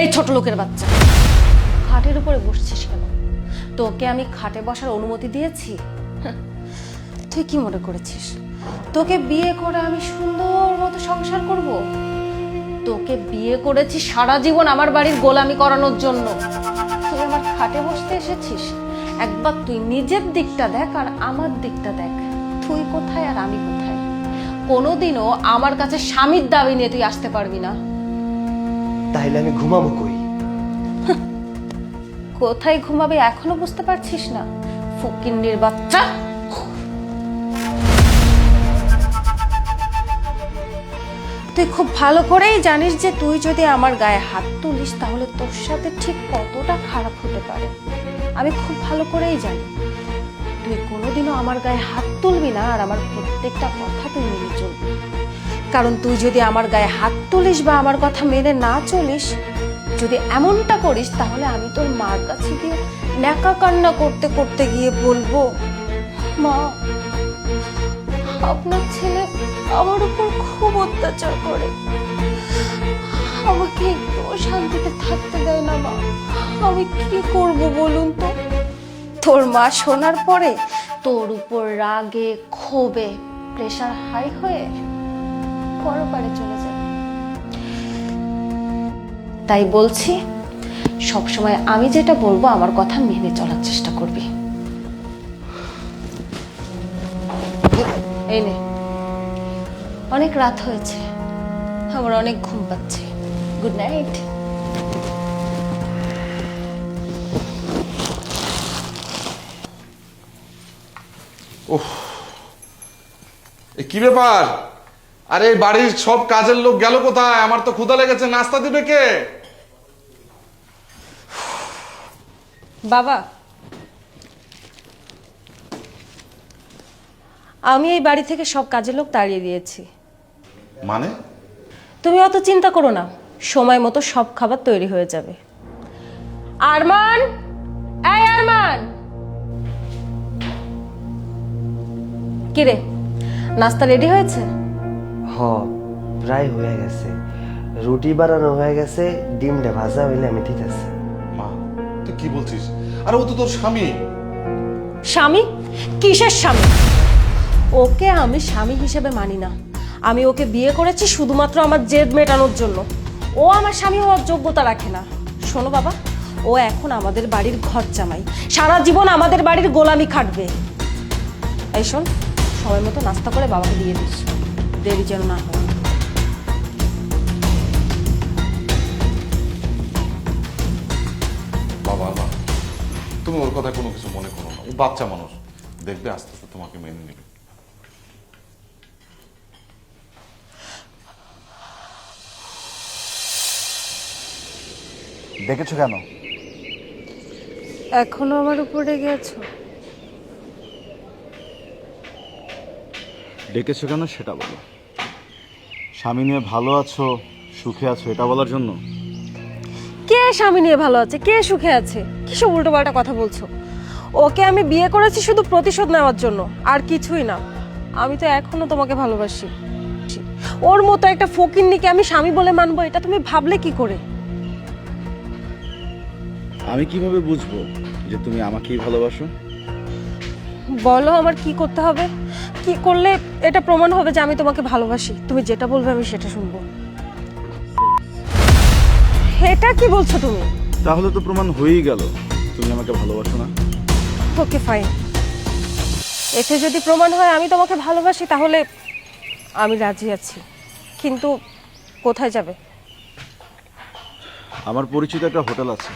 এই ছোট লোকের বাচ্চা। খাটের উপরে বসছিস কেন? তোকে আমি খাটে বসার অনুমতি দিয়েছি? তুই কি মনে করেছিস? তোকে বিয়ে করে আমি সুন্দর মতো সংসার করব? তোকে বিয়ে করেছি সারা জীবন আমার বাড়ির গোলামি করানোর জন্য। তুই আমার খাটে বসতে এসেছিস? একবার তুই নিজের দিকটা দেখ আর আমার দিকটা দেখ। তুই কোথায় আর আমি কোথায়? কোনোদিনও আমার কাছে স্বামীর দাবি নিয়ে তুই আসতে পারবি না। তাইলে আমি ঘুমাবো কই? কোথায় ঘুমাবে এখনও বুঝতে পারছিস না? ফকিন্নির বাচ্চা! তুই খুব ভালো করেই জানিস যে তুই যদি আমার গায়ে হাত তুলিস, তাহলে তোর সাথে ঠিক কতটা খারাপ হতে পারে। আমি খুব ভালো করেই জানি। তুই কোনোদিনও আমার গায়ে হাত তুলবি না, আর আমার প্রত্যেকটা কথা তুই মেনে চলবি। কারণ তুই যদি আমার গায়ে হাত তুলিস বা আমার কথা মেনে না চলিস, যদি এমনটা করিস, তাহলে আমি তোর মার কাছে গিয়ে ন্যাকা কান্না করতে করতে গিয়ে বলব, মা, আপনার ছেলে আমার উপর খুব অত্যাচার করে। আমাকে একটু শান্তিতে থাকতে দেয় না, মা। আমি কি করব বলুন তো? তোর মা শোনার পরে তোর উপর রাগে, ক্ষোভে প্রেশার হাই হয়ে পরপারে চলে যাবে। তাই বলছি, সবসময় আমি যেটা বলব আমার কথা মেনে চলার চেষ্টা করবি। এই নে, অনেক রাত হয়েছে, আমার অনেক ঘুম পাচ্ছে। গুড নাইট এ কি ব্যাপার? আরে এই বাড়ির সব কাজের লোক গেল কোথায়? আমার তো ক্ষুধা লেগেছে নাস্তা দিবে কে? বাবা আমি এই বাড়ি থেকে সব কাজের লোক তাড়িয়ে দিয়েছি। মানে? তুমি অত চিন্তা করো না সময় মতো সব খাবার তৈরি হয়ে যাবে। আরমান! এই আরমান! কিরে নাস্তা রেডি হয়েছে? প্রায় হয়ে গেছে। রুটি বানানো হয়ে গেছে ডিমটা ভাজা হইলে আমি ঠিক আছে। মা তুই কি বলছিস? আরে ও তো তোর স্বামী। স্বামী? কিসের স্বামী? ওকে আমি স্বামী হিসেবে মানি না। আমি ওকে বিয়ে করেছি শুধুমাত্র আমার জেদ মেটানোর জন্য। ও আমার স্বামী হওয়ার যোগ্যতা রাখে না। শোনো বাবা ও এখন আমাদের বাড়ির ঘর জামাই। সারা জীবন আমাদের বাড়ির গোলামি খাটবে। এই শোন সময় মতো নাস্তা করে বাবাকে দিয়ে দিস। দেরি যেন না হয়। বাবা মা তুমি ওর কথা কোনো কিছু মনে করো না। ও বাচ্চা মানুষ। দেখবে আস্তে আস্তে তোমাকে মেনে নেবে। ডেকেছো কেন? এখনও আমার উপরে গেছো? ডেকেছো কেন সেটা বলো। স্বামী নিয়ে ভালো আছো সুখে আছো এটা বলার জন্য? কে স্বামী নিয়ে ভালো আছে? কে সুখে আছে? কিসব উল্টো পাল্টা কথা বলছো? ওকে আমি বিয়ে করেছি শুধু প্রতিশোধ নেওয়ার জন্য আর কিছুই না। আমি তো এখনও তোমাকে ভালোবাসি। ওর মতো একটা ফকিন্নিকে আমি স্বামী বলে মানবো এটা তুমি ভাবলে কি করে? আমি কীভাবে বুঝব যে তুমি আমাকেই ভালোবাসো? বলো আমার কি করতে হবে? কি করলে এটা প্রমাণ হবে যে আমি তোমাকে ভালোবাসি। তুমি যেটা বলবে আমি সেটা শুনব। এটা কি বলছো তুমি? তাহলে তো প্রমাণ হয়েই গেল। তুমি আমাকে ভালোবাসো না। Okay fine. এতে যদি প্রমাণ হয় আমি তোমাকে ভালোবাসি তাহলে আমি রাজি আছি। কিন্তু কোথায় যাবে? আমার পরিচিত একটা হোটেল আছে।